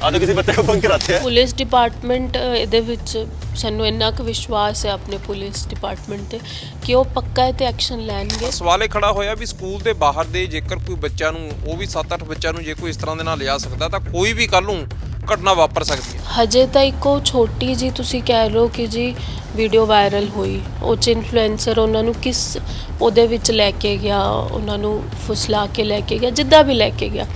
आधे किसी बच्चे को बंक कराते हैं ਪੁਲਿਸ ਡਿਪਾਰਟਮੈਂਟ ਅ, ਇਹਦੇ ਵਿੱਚ ਸਾਨੂੰ ਇੰਨਾ ਕੁ ਵਿਸ਼ਵਾਸ ਹੈ ਆਪਣੇ ਪੁਲਿਸ ਡਿਪਾਰਟਮੈਂਟ ਤੇ ਕਿ ਉਹ ਪੱਕਾ ਇਹ ਤੇ ਐਕਸ਼ਨ ਲੈਣਗੇ ਸਵਾਲ ਇਹ ਖੜਾ ਹੋਇਆ ਵੀ ਸਕੂਲ ਦੇ ਬਾਹਰ ਦੇ ਜੇਕਰ ਕੋਈ ਬੱਚਾ ਨੂੰ ਉਹ ਵੀ 7-8 ਬੱਚਿਆਂ ਨੂੰ ਜੇ ਕੋਈ ਇਸ ਤਰ੍ਹਾਂ ਦੇ ਨਾਲ ਲਿਜਾ ਸਕਦਾ ਤਾਂ ਕੋਈ ਵੀ ਕੱਲ ਨੂੰ ਘਟਨਾ ਵਾਪਰ ਸਕਦੀ ਹੈ ਹਜੇ ਤਾਂ ਇੱਕੋ ਛੋਟੀ ਜੀ ਤੁਸੀਂ ਕਹਿ ਲਓ ਕਿ ਜੀ ਵੀਡੀਓ ਵਾਇਰਲ ਹੋਈ ਉਹ ਚ ਇਨਫਲੂਐਂਸਰ ਉਹਨਾਂ ਨੂੰ ਕਿਸ ਉਹਦੇ ਵਿੱਚ ਲੈ ਕੇ ਗਿਆ ਉਹਨਾਂ ਨੂੰ ਫੁਸਲਾ ਕੇ ਲੈ ਕੇ ਗਿਆ ਜਿੱਦਾਂ ਵੀ ਲੈ ਕੇ ਗਿਆ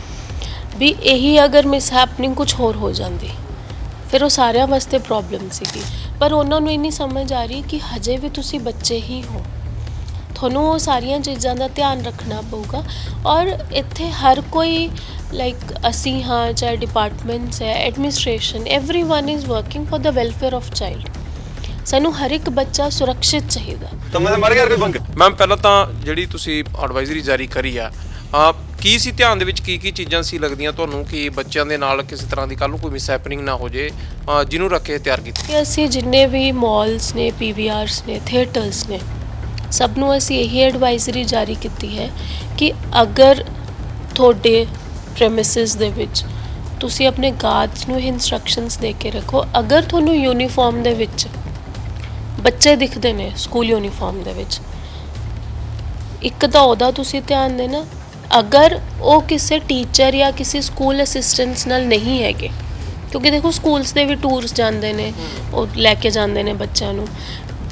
ਵੀ ਇਹੀ ਅਗਰ ਮਿਸ ਹੈਪਨਿੰਗ ਕੁਝ ਹੋਰ ਹੋ ਜਾਂਦੀ। ਫਿਰ ਉਹ ਸਾਰਿਆਂ ਵਾਸਤੇ ਪ੍ਰੋਬਲਮ ਸੀਗੀ। ਪਰ ਉਹਨਾਂ ਨੂੰ ਇੰਨੀ ਸਮਝ ਆ ਰਹੀ ਕਿ ਹਜੇ ਵੀ ਤੁਸੀਂ ਬੱਚੇ ਹੀ ਹੋ। ਤੁਹਾਨੂੰ ਉਹ ਸਾਰੀਆਂ ਚੀਜ਼ਾਂ ਦਾ ਧਿਆਨ ਰੱਖਣਾ ਪਊਗਾ ਔਰ ਇੱਥੇ ਹਰ ਕੋਈ ਲਾਈਕ ਅਸੀਂ ਹਾਂ ਚਾਹੇ ਡਿਪਾਰਟਮੈਂਟਸ ਹੈ administration everyone is working for the welfare of child ਸਾਨੂੰ ਹਰ ਇੱਕ ਬੱਚਾ ਸੁਰੱਖਿਅਤ ਚਾਹੀਦਾ। ਤਾਂ ਮੈਂ ਮਰ ਗਿਆ ਕੋਈ ਬੰਕ ਮੈਮ ਪਹਿਲਾਂ ਤਾਂ ਜਿਹੜੀ ਤੁਸੀਂ ਐਡਵਾਈਜ਼ਰੀ ਜਾਰੀ ਕਰੀ ਆ ਆਪ ਕੀ ਸੀ ਧਿਆਨ ਦੇ ਵਿੱਚ? ਕੀ ਕੀ ਚੀਜ਼ਾਂ ਸੀ ਲੱਗਦੀਆਂ ਤੁਹਾਨੂੰ ਕਿ ਬੱਚਿਆਂ ਦੇ ਨਾਲ ਕਿਸੇ ਤਰ੍ਹਾਂ ਦੀ ਕੱਲ ਨੂੰ ਕੋਈ ਮਿਸ ਹੈਪਨਿੰਗ ਨਾ ਹੋ ਜੇ ਅਹ, ਜਿਹਨੂੰ ਰੱਖੇ ਤਿਆਰ ਕੀਤਾ? ਕਿ ਅਸੀਂ ਜਿੰਨੇ ਵੀ ਮਾਲਸ ਨੇ ਪੀਵੀਆਰਸ ਨੇ ਥੀਏਟਰਸ ਨੇ ਸਭ ਨੂੰ ਅਸੀਂ ਇਹੀ ਐਡਵਾਈਜ਼ਰੀ ਜਾਰੀ ਕੀਤੀ ਹੈ ਕਿ ਅਗਰ ਤੁਹਾਡੇ ਪ੍ਰੈਮਿਸਿਸ ਦੇ ਵਿੱਚ ਤੁਸੀਂ ਆਪਣੇ ਗਾਰਡਸ ਨੂੰ ਇਨਸਟਰਕਸ਼ਨਸ ਦੇ ਕੇ ਰੱਖੋ, ਅਗਰ ਤੁਹਾਨੂੰ ਯੂਨੀਫਾਰਮ ਦੇ ਵਿੱਚ ਬੱਚੇ ਦਿਖਦੇ ਨੇ ਸਕੂਲ ਯੂਨੀਫਾਰਮ ਦੇ ਵਿੱਚ, ਇੱਕ ਤਾਂ ਉਹਦਾ ਤੁਸੀਂ ਧਿਆਨ ਦੇਣਾ ਅਗਰ ਉਹ ਕਿਸੇ ਟੀਚਰ ਜਾਂ ਕਿਸੇ ਸਕੂਲ ਅਸਿਸਟੈਂਟਸ ਨਾਲ ਨਹੀਂ ਹੈਗੇ, ਕਿਉਂਕਿ ਦੇਖੋ ਸਕੂਲਸ ਦੇ ਵੀ ਟੂਰਸ ਜਾਂਦੇ ਨੇ, ਉਹ ਲੈ ਕੇ ਜਾਂਦੇ ਨੇ ਬੱਚਿਆਂ ਨੂੰ।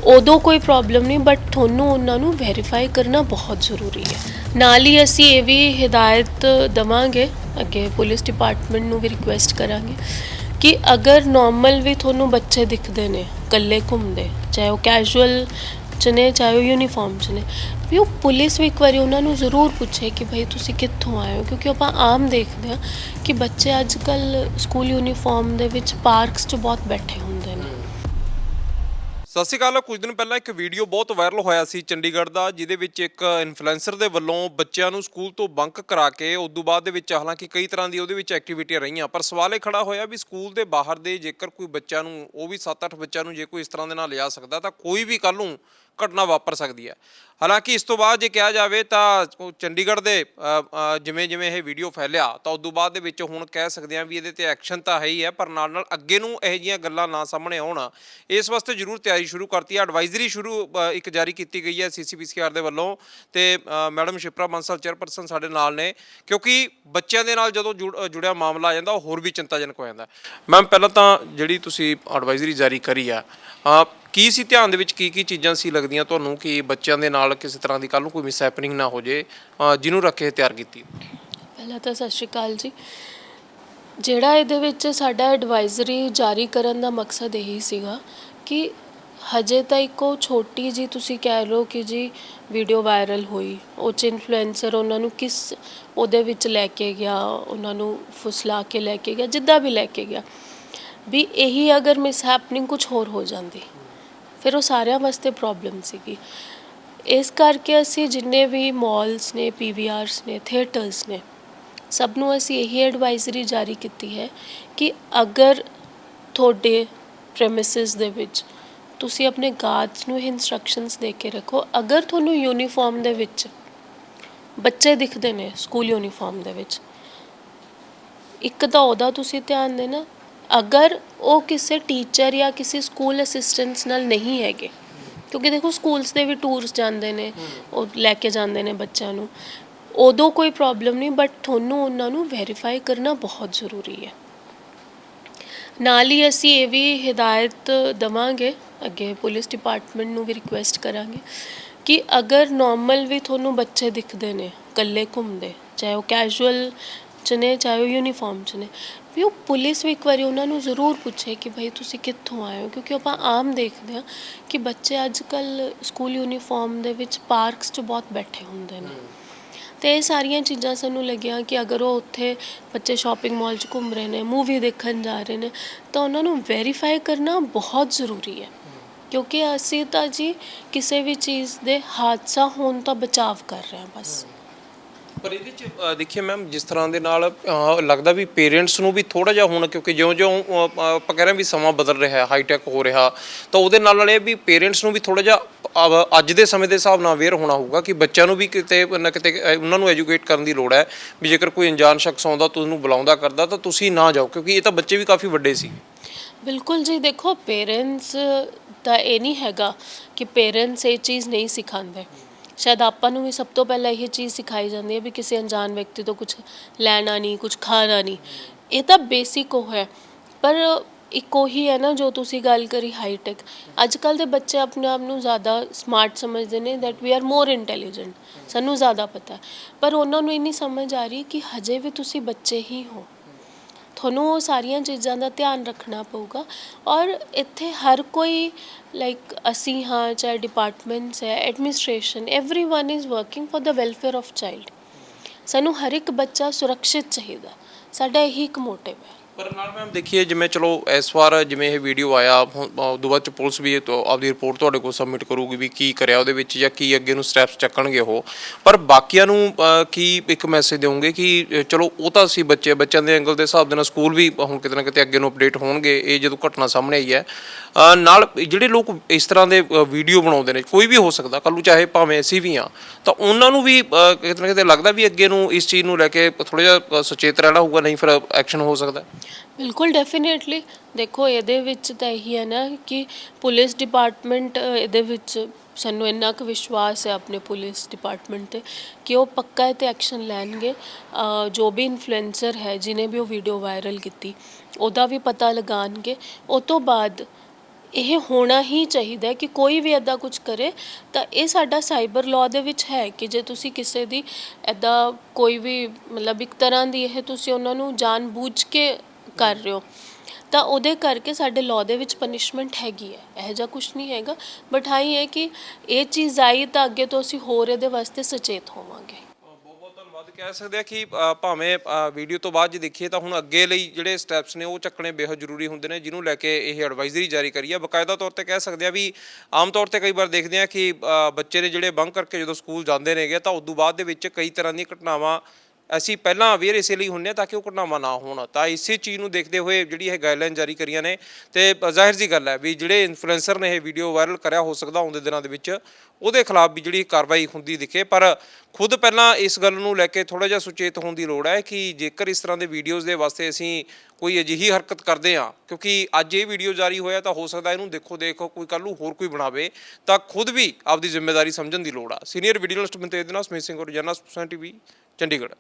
ਉਦੋਂ ਕੋਈ ਪ੍ਰੋਬਲਮ ਨਹੀਂ ਬਟ ਤੁਹਾਨੂੰ ਉਹਨਾਂ ਨੂੰ ਵੈਰੀਫਾਈ ਕਰਨਾ ਬਹੁਤ ਜ਼ਰੂਰੀ ਹੈ। ਨਾਲ ਹੀ ਅਸੀਂ ਇਹ ਵੀ ਹਦਾਇਤ ਦਵਾਂਗੇ, ਅੱਗੇ ਪੁਲਿਸ ਡਿਪਾਰਟਮੈਂਟ ਨੂੰ ਵੀ ਰਿਕੁਐਸਟ ਕਰਾਂਗੇ ਕਿ ਅਗਰ ਨਾਰਮਲ ਵੀ ਤੁਹਾਨੂੰ ਬੱਚੇ ਦਿਖਦੇ ਨੇ, ਇਕੱਲੇ ਘੁੰਮਦੇ, ਚਾਹੇ ਉਹ ਕੈਜੂਅਲ ਚ ਨੇ, ਚਾਹੇ ਉਹ ਯੂਨੀਫਾਰਮ ਚ ਨੇ। ਵੀ ਉਹ ਪੁਲਿਸ ਵੀ ਇੱਕ ਵਾਰੀ ਉਹਨਾਂ ਨੂੰ ਜ਼ਰੂਰ ਪੁੱਛੇ ਕਿ ਭਾਈ ਤੁਸੀਂ ਕਿੱਥੋਂ ਆਏ ਹੋ? ਕਿਉਂਕਿ ਆਪਾਂ ਆਮ ਦੇਖਦੇ ਹਾਂ ਕਿ ਬੱਚੇ ਅੱਜ ਕੱਲ ਸਕੂਲ ਯੂਨੀਫਾਰਮ ਦੇ ਵਿੱਚ ਪਾਰਕਸ 'ਚ ਬਹੁਤ ਬੈਠੇ ਹੁੰਦੇ ਨੇ। ਸਤਿ ਸ਼੍ਰੀ ਅਕਾਲ। ਕੁਝ ਦਿਨ ਪਹਿਲਾਂ ਇੱਕ ਵੀਡੀਓ ਬਹੁਤ ਵਾਇਰਲ ਹੋਇਆ ਸੀ ਚੰਡੀਗੜ੍ਹ ਦਾ, ਜਿਹਦੇ ਵਿੱਚ ਇੱਕ ਇਨਫਲੂਐਂਸਰ ਦੇ ਵੱਲੋਂ ਬੱਚਿਆਂ ਨੂੰ ਸਕੂਲ ਤੋਂ ਬੰਕ ਕਰਾ ਕੇ ਉਸ ਤੋਂ ਬਾਅਦ ਦੇ ਵਿੱਚ ਹਾਲਾਂਕਿ ਕਈ ਤਰ੍ਹਾਂ ਦੀ ਉਹਦੇ ਵਿੱਚ ਐਕਟੀਵਿਟੀਆਂ ਰਹੀਆਂ, ਪਰ ਸਵਾਲ ਇਹ ਖੜਾ ਹੋਇਆ ਵੀ ਸਕੂਲ ਦੇ ਬਾਹਰ ਦੇ ਜੇਕਰ ਕੋਈ ਬੱਚਾ ਨੂੰ, ਉਹ ਵੀ 7-8 ਬੱਚਿਆਂ ਨੂੰ ਜੇ ਕੋਈ ਇਸ ਤਰ੍ਹਾਂ ਦੇ ਨਾਲ ਲਿਆ ਸਕਦਾ, ਤਾਂ ਕੋਈ ਵੀ ਕੱਲ ਨੂੰ ਘਟਨਾ ਵਾਪਰ ਸਕਦੀ ਹੈ। ਹਾਲਾਂਕਿ ਇਸ ਤੋਂ ਬਾਅਦ ਜੇ ਕਿਹਾ ਜਾਵੇ ਤਾਂ ਚੰਡੀਗੜ੍ਹ ਦੇ ਜਿਵੇਂ ਜਿਵੇਂ ਇਹ ਵੀਡੀਓ ਫੈਲਿਆ, ਤਾਂ ਉਸ ਤੋਂ ਬਾਅਦ ਦੇ ਵਿੱਚ ਹੁਣ ਕਹਿ ਸਕਦੇ ਹਾਂ ਵੀ ਇਹਦੇ ਤੇ ਐਕਸ਼ਨ ਤਾਂ ਹੈ ਹੀ ਹੈ, ਪਰ ਨਾਲ ਨਾਲ ਅੱਗੇ ਨੂੰ ਇਹੋ ਜਿਹੀਆਂ ਗੱਲਾਂ ਨਾ ਸਾਹਮਣੇ ਆਉਣ। ਇਸ ਵਾਸਤੇ ਜ਼ਰੂਰ ਤਿਆਰੀ ਸ਼ੁਰੂ ਕਰਤੀ ਹੈ। ਐਡਵਾਈਜ਼ਰੀ ਸ਼ੁਰੂ ਇੱਕ ਜਾਰੀ ਕੀਤੀ ਗਈ ਹੈ ਸੀਸੀਪੀਸੀਆਰ ਦੇ ਵੱਲੋਂ ਤੇ ਮੈਡਮ ਸ਼ਿਪਰਾ ਬੰਸਲ ਚੇਅਰਪਰਸਨ ਸਾਡੇ ਨਾਲ ਨੇ, ਕਿਉਂਕਿ ਬੱਚਿਆਂ ਦੇ ਨਾਲ ਜਦੋਂ ਜੁੜ- ਜੁੜਿਆ ਮਾਮਲਾ ਆ ਜਾਂਦਾ, ਉਹ ਹੋਰ ਵੀ ਚਿੰਤਾਜਨਕ ਹੋ ਜਾਂਦਾ। ਮੈਮ, ਪਹਿਲਾਂ ਤਾਂ ਜਿਹੜੀ ਤੁਸੀਂ ਐਡਵਾਈਜ਼ਰੀ ਜਾਰੀ ਕਰੀ ਆ ਕੀ ਸੀ ਧਿਆਨ ਦੇ ਵਿੱਚ? ਕੀ ਕੀ ਚੀਜ਼ਾਂ ਸੀ ਲੱਗਦੀਆਂ ਤੁਹਾਨੂੰ ਕਿ ਬੱਚਿਆਂ ਦੇ ਨਾਲ ਕਿਸੇ ਤਰ੍ਹਾਂ ਦੀ ਕੱਲ ਨੂੰ ਕੋਈ ਮਿਸਹੈਪਨਿੰਗ ਨਾ ਹੋ ਜੇ ਅ, ਜਿਹਨੂੰ ਕੇ ਤਿਆਰ ਕੀਤੀ? ਪਹਿਲਾਂ ਤਾਂ ਸਤਿ ਸ਼੍ਰੀ ਅਕਾਲ ਜੀ। ਜਿਹੜਾ ਇਹਦੇ ਵਿੱਚ ਸਾਡਾ ਐਡਵਾਈਜ਼ਰੀ ਜਾਰੀ ਕਰਨ ਦਾ ਮਕਸਦ ਇਹੀ ਸੀਗਾ ਕਿ ਹਜੇ ਤਾਂ ਇੱਕੋ ਛੋਟੀ ਜੀ ਤੁਸੀਂ ਕਹਿ ਲਓ ਕਿ ਜੀ ਵੀਡੀਓ ਵਾਇਰਲ ਹੋਈ। ਉਹ ਚ ਇਨਫਲੂਐਂਸਰ ਉਹਨਾਂ ਨੂੰ ਕਿਸ ਉਹਦੇ ਵਿੱਚ ਲੈ ਕੇ ਗਿਆ ਉਹਨਾਂ ਨੂੰ ਫੁਸਲਾ ਕੇ ਲੈ ਕੇ ਗਿਆ ਜਿੱਦਾਂ ਵੀ ਲੈ ਕੇ ਗਿਆ। ਵੀ ਇਹੀ ਅਗਰ ਮਿਸ ਹੈਪਨਿੰਗ ਕੁਝ ਹੋਰ ਹੋ ਜਾਂਦੀ। ਫਿਰ ਉਹ ਸਾਰਿਆਂ ਵਾਸਤੇ ਪ੍ਰੋਬਲਮ ਸੀਗੀ। ਇਸ ਕਰਕੇ ਅਸੀਂ ਜਿੰਨੇ ਵੀ ਮਾਲਸ ਨੇ ਪੀਵੀਆਰਸ ਨੇ ਥੀਏਟਰਸ ਨੇ, ਸਭ ਨੂੰ ਅਸੀਂ ਇਹੀ ਐਡਵਾਈਜ਼ਰੀ ਜਾਰੀ ਕੀਤੀ ਹੈ ਕਿ ਅਗਰ ਤੁਹਾਡੇ ਪ੍ਰੈਮਿਸਿਸ ਦੇ ਵਿੱਚ ਤੁਸੀਂ ਆਪਣੇ ਗਾਰਡਸ ਨੂੰ ਇਨਸਟਰਕਸ਼ਨਸ ਦੇ ਕੇ ਰੱਖੋ, ਅਗਰ ਤੁਹਾਨੂੰ ਯੂਨੀਫਾਰਮ ਦੇ ਵਿੱਚ ਬੱਚੇ ਦਿਖਦੇ ਨੇ ਸਕੂਲ ਯੂਨੀਫਾਰਮ ਦੇ ਵਿੱਚ, ਇੱਕ ਤਾਂ ਉਹਦਾ ਤੁਸੀਂ ਧਿਆਨ ਦੇਣਾ ਅਗਰ ਉਹ ਕਿਸੇ ਟੀਚਰ ਜਾਂ ਕਿਸੇ ਸਕੂਲ ਅਸਿਸਟੈਂਟਸ ਨਾਲ ਨਹੀਂ ਹੈਗੇ ਕਿਉਂਕਿ ਦੇਖੋ ਸਕੂਲਸ ਦੇ ਵੀ ਟੂਰਸ ਜਾਂਦੇ ਨੇ ਉਹ ਲੈ ਕੇ ਜਾਂਦੇ ਨੇ ਬੱਚਿਆਂ ਨੂੰ। ਉਦੋਂ ਕੋਈ ਪ੍ਰੋਬਲਮ ਨਹੀਂ ਬਟ ਤੁਹਾਨੂੰ ਉਹਨਾਂ ਨੂੰ ਵੈਰੀਫਾਈ ਕਰਨਾ ਬਹੁਤ ਜ਼ਰੂਰੀ ਹੈ। ਨਾਲ ਹੀ ਅਸੀਂ ਇਹ ਵੀ ਹਦਾਇਤ ਦਵਾਂਗੇ ਅੱਗੇ ਪੁਲਿਸ ਡਿਪਾਰਟਮੈਂਟ ਨੂੰ ਵੀ ਰਿਕੁਐਸਟ ਕਰਾਂਗੇ ਕਿ ਅਗਰ ਨਾਰਮਲ ਵੀ ਤੁਹਾਨੂੰ ਬੱਚੇ ਦਿਖਦੇ ਨੇ ਇਕੱਲੇ ਘੁੰਮਦੇ ਚਾਹੇ ਉਹ ਕੈਜੂਅਲ ਚ ਨੇ, ਚਾਹੇ ਉਹ ਯੂਨੀਫਾਰਮ ਚ ਨੇ। ਵੀ ਉਹ ਪੁਲਿਸ ਵੀ ਇੱਕ ਵਾਰੀ ਉਹਨਾਂ ਨੂੰ ਜ਼ਰੂਰ ਪੁੱਛੇ ਕਿ ਬਈ ਤੁਸੀਂ ਕਿੱਥੋਂ ਆਏ ਹੋ? ਕਿਉਂਕਿ ਆਪਾਂ ਆਮ ਦੇਖਦੇ ਹਾਂ ਕਿ ਬੱਚੇ ਅੱਜ ਕੱਲ ਸਕੂਲ ਯੂਨੀਫਾਰਮ ਦੇ ਵਿੱਚ ਪਾਰਕਸ 'ਚ ਬਹੁਤ ਬੈਠੇ ਹੁੰਦੇ ਨੇ। ਤੇ ਇਹ ਸਾਰੀਆਂ ਚੀਜ਼ਾਂ ਸਾਨੂੰ ਲੱਗੀਆਂ ਕਿ ਅਗਰ ਉਹ ਉੱਥੇ ਬੱਚੇ ਸ਼ਾਪਿੰਗ ਮਾਲ 'ਚ ਘੁੰਮ ਰਹੇ ਨੇ ਮੂਵੀ ਦੇਖਣ ਜਾ ਰਹੇ ਨੇ, ਤਾਂ ਉਹਨਾਂ ਨੂੰ ਵੈਰੀਫਾਈ ਕਰਨਾ ਬਹੁਤ ਜ਼ਰੂਰੀ ਹੈ। ਕਿਉਂਕਿ ਅਸੀਂ ਤਾਂ ਜੀ ਕਿਸੇ ਵੀ ਚੀਜ਼ ਦੇ ਹਾਦਸਾ ਹੋਣ ਤੋਂ ਬਚਾਵ ਕਰ ਰਹੇ ਹਾਂ ਬਸ। ਪਰ ਇਹਦੇ ਚ ਅ, ਦੇਖੀਏ ਮੈਮ ਜਿਸ ਤਰ੍ਹਾਂ ਦੇ ਨਾਲ ਅ, ਲੱਗਦਾ ਵੀ ਪੇਰੈਂਟਸ ਨੂੰ ਵੀ ਥੋੜਾ ਜਿਹਾ ਹੁਣ ਕਿਉਂਕਿ ਜਿਉਂ-ਜਿਉਂ ਅ, ਆਪਾਂ ਕਹਿ ਰਹੇ ਹਾਂ ਵੀ ਸਮਾਂ ਬਦਲ ਰਿਹਾ ਹੈ ਹਾਈਟੈਕ ਹੋ ਰਿਹਾ ਤਾਂ ਉਹਦੇ ਨਾਲ ਨਾਲ ਇਹ ਵੀ ਪੇਰੈਂਟਸ ਨੂੰ ਵੀ ਥੋੜਾ ਜਿਹਾ ਅ, ਅੱਜ ਦੇ ਸਮੇਂ ਦੇ ਹਿਸਾਬ ਨਾਲ ਅਵੇਅਰ ਹੋਣਾ ਹੋਊਗਾ ਕਿ ਬੱਚਿਆਂ ਨੂੰ ਵੀ ਕਿਤੇ ਨਾ ਕਿਤੇ ਅ, ਉਹਨਾਂ ਨੂੰ ਐਜੂਕੇਟ ਕਰਨ ਦੀ ਲੋੜ ਹੈ ਵੀ ਜੇਕਰ ਕੋਈ ਅਣਜਾਣ ਸ਼ਖਸ ਆਉਂਦਾ ਤੁਹਾਨੂੰ ਬੁਲਾਉਂਦਾ ਕਰਦਾ ਤਾਂ ਤੁਸੀਂ ਨਾ ਜਾਓ ਕਿਉਂਕਿ ਇਹ ਤਾਂ ਬੱਚੇ ਵੀ ਕਾਫੀ ਵੱਡੇ ਸੀ। ਬਿਲਕੁਲ ਜੀ ਦੇਖੋ ਪੇਰੈਂਟਸ ਦਾ ਇਹ ਨਹੀਂ ਹੈਗਾ ਕਿ ਪੇਰੈਂਟਸ ਇਹ ਚੀਜ਼ ਨਹੀਂ ਸਿਖਾਉਂਦੇ। ਸ਼ਾਇਦ ਆਪਾਂ ਨੂੰ ਵੀ ਸਭ ਤੋਂ ਪਹਿਲਾਂ ਇਹ ਚੀਜ਼ ਸਿਖਾਈ ਜਾਂਦੀ ਹੈ ਵੀ ਕਿਸੇ ਅਣਜਾਣ ਵਿਅਕਤੀ ਤੋਂ ਕੁਝ ਲੈਣਾ ਨਹੀਂ ਕੁਝ ਖਾਣਾ ਨਹੀਂ ਇਹ ਤਾਂ ਬੇਸਿਕ ਉਹ ਹੈ ਪਰ ਇੱਕ ਉਹੀ ਹੈ ਨਾ ਜੋ ਤੁਸੀਂ ਗੱਲ ਕਰੀ ਹਾਈਟੈਕ ਅੱਜ ਕੱਲ ਦੇ ਬੱਚੇ ਆਪਣੇ ਆਪ ਨੂੰ ਜ਼ਿਆਦਾ ਸਮਾਰਟ ਸਮਝਦੇ ਨੇ that we are more intelligent ਸਾਨੂੰ ਜ਼ਿਆਦਾ ਪਤਾ ਪਰ ਉਹਨਾਂ ਨੂੰ ਇੰਨੀ ਸਮਝ ਆ ਰਹੀ ਕਿ ਹਜੇ ਵੀ ਤੁਸੀਂ ਬੱਚੇ ਹੀ ਹੋ ਤੁਹਾਨੂੰ ਉਹ ਸਾਰੀਆਂ ਚੀਜ਼ਾਂ ਦਾ ਧਿਆਨ ਰੱਖਣਾ ਪਊਗਾ। ਔਰ ਇੱਥੇ ਹਰ ਕੋਈ ਲਾਈਕ ਅਸੀਂ ਹਾਂ, ਚਾਹੇ ਡਿਪਾਰਟਮੈਂਟਸ ਹੈ administration everyone is working for the welfare of child ਸਾਨੂੰ ਹਰ ਇੱਕ ਬੱਚਾ ਸੁਰੱਖਿਅਤ ਚਾਹੀਦਾ। ਸਾਡਾ ਇਹੀ ਇੱਕ ਮੋਟਿਵ ਹੈ। ਪਰ ਨਾਲ ਮੈਮ ਦੇਖੀਏ ਜਿਵੇਂ ਚਲੋ ਇਸ ਵਾਰ ਜਿਵੇਂ ਇਹ ਵੀਡੀਓ ਆਇਆ ਹੁਣ, ਅ, ਉਦੋਂ ਬਾਅਦ ਚ ਪੁਲਿਸ ਵੀ ਇਹ ਤੋਂ ਆਪਦੀ ਰਿਪੋਰਟ ਤੁਹਾਡੇ ਕੋਲ ਸਬਮਿਟ ਕਰੂਗੀ ਵੀ ਕੀ ਕਰਿਆ ਉਹਦੇ ਵਿੱਚ ਜਾਂ ਕੀ ਅੱਗੇ ਨੂੰ ਸਟੈਪਸ ਚੱਕਣਗੇ ਉਹ। ਪਰ ਬਾਕੀਆਂ ਨੂੰ ਅ, ਕੀ ਇੱਕ ਮੈਸੇਜ ਦਿਓਗੇ ਕਿ ਚਲੋ ਉਹ ਤਾਂ ਅਸੀਂ ਬੱਚੇ ਬੱਚਿਆਂ ਦੇ ਐਂਗਲ ਦੇ ਹਿਸਾਬ ਦੇ ਨਾਲ ਸਕੂਲ ਵੀ ਹੁਣ ਕਿਤੇ ਨਾ ਕਿਤੇ ਅੱਗੇ ਨੂੰ ਅਪਡੇਟ ਹੋਣਗੇ ਇਹ ਜਦੋਂ ਘਟਨਾ ਸਾਹਮਣੇ ਆਈ ਹੈ। ਅ, ਨਾਲ ਜਿਹੜੇ ਲੋਕ ਇਸ ਤਰ੍ਹਾਂ ਦੇ ਵੀਡੀਓ ਬਣਾਉਂਦੇ ਨੇ ਕੋਈ ਵੀ ਹੋ ਸਕਦਾ ਕੱਲੂ ਚਾਹੇ ਭਾਵੇਂ ਅਸੀਂ ਵੀ ਆ ਤਾਂ ਉਹਨਾਂ ਨੂੰ ਵੀ ਅ, ਕਿਤੇ ਨਾ ਕਿਤੇ ਲੱਗਦਾ ਵੀ ਅੱਗੇ ਨੂੰ ਇਸ ਚੀਜ਼ ਨੂੰ ਲੈ ਕੇ ਥੋੜਾ ਜਿਹਾ ਅ, ਸੁਚੇਤ ਰਹਿਣਾ ਹੋਊਗਾ ਨਹੀਂ ਫਿਰ ਐਕਸ਼ਨ ਹੋ ਸਕਦਾ। ਬਿਲਕੁਲ ਡੈਫੀਨੇਟਲੀ ਦੇਖੋ, ਇਹਦੇ ਵਿੱਚ ਤਾਂ ਇਹੀ ਹੈ ਨਾ ਕਿ ਪੁਲਿਸ ਡਿਪਾਰਟਮੈਂਟ ਇਹਦੇ ਵਿੱਚ ਸਾਨੂੰ ਇੰਨਾ ਕੁ ਵਿਸ਼ਵਾਸ ਹੈ ਆਪਣੇ ਪੁਲਿਸ ਡਿਪਾਰਟਮੈਂਟ ਤੇ ਕਿ ਉਹ ਪੱਕਾ ਇਹ ਤੇ ਐਕਸ਼ਨ ਲੈਣਗੇ। ਜੋ ਵੀ ਇਨਫਲੂਐਂਸਰ ਹੈ, ਜਿਨੇ ਵੀ ਉਹ ਵੀਡੀਓ ਵਾਇਰਲ ਕੀਤੀ, ਉਹਦਾ ਵੀ ਪਤਾ ਲਗਾਣਗੇ। ਉਸ ਤੋਂ ਬਾਅਦ ਇਹ ਹੋਣਾ ਹੀ ਚਾਹੀਦਾ ਹੈ ਕਿ ਕੋਈ ਵੀ ਐਦਾਂ ਕੁਝ ਕਰੇ, ਤਾਂ ਇਹ ਸਾਡਾ ਸਾਈਬਰ ਲਾਅ ਦੇ ਵਿੱਚ ਹੈ ਕਿ ਜੇ ਤੁਸੀਂ ਕਿਸੇ ਦੀ ਐਦਾਂ ਕੋਈ ਵੀ ਮਤਲਬ ਇੱਕ ਤਰ੍ਹਾਂ ਦੀ ਇਹ ਤੁਸੀਂ ਉਹਨਾਂ ਨੂੰ ਜਾਣਬੁੱਝ ਕੇ ਕਰ ਰਹੇ ਹੋ। ਤਾਂ ਉਹਦੇ ਕਰਕੇ ਸਾਡੇ ਲਾਅ ਦੇ ਵਿੱਚ ਪਨਿਸ਼ਮੈਂਟ ਹੈਗੀ ਹੈ। ਇਹੋ ਜਿਹਾ ਕੁਝ ਨਹੀਂ ਹੈਗਾ। ਬਟ ਹਾਂ ਇਹ ਹੈ ਕਿ ਇਹ ਚੀਜ਼ ਆਈ ਤਾਂ ਅੱਗੇ ਤੋਂ ਅਸੀਂ ਹੋਰ ਇਹਦੇ ਵਾਸਤੇ ਸਚੇਤ ਹੋਵਾਂਗੇ। ਬਹੁਤ ਧੰਨਵਾਦ। ਕਹਿ ਸਕਦੇ ਆ ਕਿ ਭਾਵੇਂ ਵੀਡੀਓ ਤੋਂ ਬਾਅਦ ਜੇ ਦੇਖੀਏ ਤਾਂ ਹੁਣ ਅੱਗੇ ਲਈ ਜਿਹੜੇ ਸਟੈਪਸ ਨੇ ਉਹ ਚੱਕਣੇ ਬੇਹੱਦ ਜ਼ਰੂਰੀ ਹੁੰਦੇ ਨੇ, ਜਿਹਨੂੰ ਲੈ ਕੇ ਇਹ ਐਡਵਾਈਜ਼ਰੀ ਜਾਰੀ ਕਰੀ ਆ। ਬਕਾਇਦਾ ਤੌਰ ਤੇ ਕਹਿ ਸਕਦੇ ਆ ਵੀ ਆਮ ਤੌਰ ਤੇ ਕਈ ਵਾਰ ਦੇਖਦੇ ਆ ਕਿ ਬੱਚੇ ਨੇ ਜਿਹੜੇ ਬੰਕ ਕਰਕੇ ਜਦੋਂ ਸਕੂਲ ਜਾਂਦੇ ਨੇਗੇ ਤਾਂ ਉਦੋਂ ਬਾਅਦ ਦੇ ਵਿੱਚ ਕਈ ਤਰ੍ਹਾਂ ਦੀਆਂ ਘਟਨਾਵਾਂ ਅਸੀਂ ਪਹਿਲਾਂ ਅਵੇਅਰ ਇਸੇ ਲਈ ਹੁੰਨੇ ਆ ਤਾਂ ਕਿ ਉਹ ਘਟਨਾਵਾਂ ਨਾ ਹੋਣ। ਤਾਂ ਇਸੇ ਚੀਜ਼ ਨੂੰ ਦੇਖਦੇ ਹੋਏ ਜਿਹੜੀ ਇਹ ਗਾਈਡਲਾਈਨ ਜਾਰੀ ਕਰੀਆਂ ਨੇ, ਤੇ ਜ਼ਾਹਿਰ ਜੀ ਗੱਲ ਹੈ ਵੀ ਜਿਹੜੇ ਇਨਫਲੂਐਂਸਰ ਨੇ ਇਹ ਵੀਡੀਓ ਵਾਇਰਲ ਕਰਿਆ, ਹੋ ਸਕਦਾ ਆਉਂਦੇ ਦਿਨਾਂ ਦੇ ਵਿੱਚ, ਉਹਦੇ ਖਿਲਾਫ ਵੀ ਜਿਹੜੀ ਕਾਰਵਾਈ ਹੁੰਦੀ ਦਿਖੇ। ਪਰ ਖੁਦ ਪਹਿਲਾਂ ਇਸ ਗੱਲ ਨੂੰ ਲੈ ਕੇ ਥੋੜਾ ਜਿਹਾ ਸੁਚੇਤ ਹੋਣ ਦੀ ਲੋੜ ਹੈ ਕਿ ਜੇਕਰ ਇਸ ਤਰ੍ਹਾਂ ਦੇ ਵੀਡੀਓਜ਼ ਦੇ ਵਾਸਤੇ ਅਸੀਂ ਕੋਈ ਅਜਿਹੀ ਹਰਕਤ ਕਰਦੇ ਆ ਕਿਉਂਕਿ ਅੱਜ ਇਹ ਵੀਡੀਓ ਜਾਰੀ ਹੋਇਆ ਤਾਂ ਹੋ ਸਕਦਾ ਇਹਨੂੰ ਦੇਖੋ ਦੇਖੋ, ਕੋਈ ਕੱਲ ਨੂੰ ਹੋਰ ਕੋਈ ਬਣਾਵੇ, ਤਾਂ ਖੁਦ ਵੀ ਆਪਦੀ ਜ਼ਿੰਮੇਵਾਰੀ ਸਮਝਣ ਦੀ ਲੋੜ ਆ। ਸੀਨੀਅਰ ਵੀਡੀਓਲਿਸਟ ਬੰਤੇ ਦੇ ਨਾਲ ਸਮੇਤ ਸਿੰਘ ਔਰ ਜਨਰਲ ਟੀਵੀ ਚੰਡੀਗੜ੍ਹ।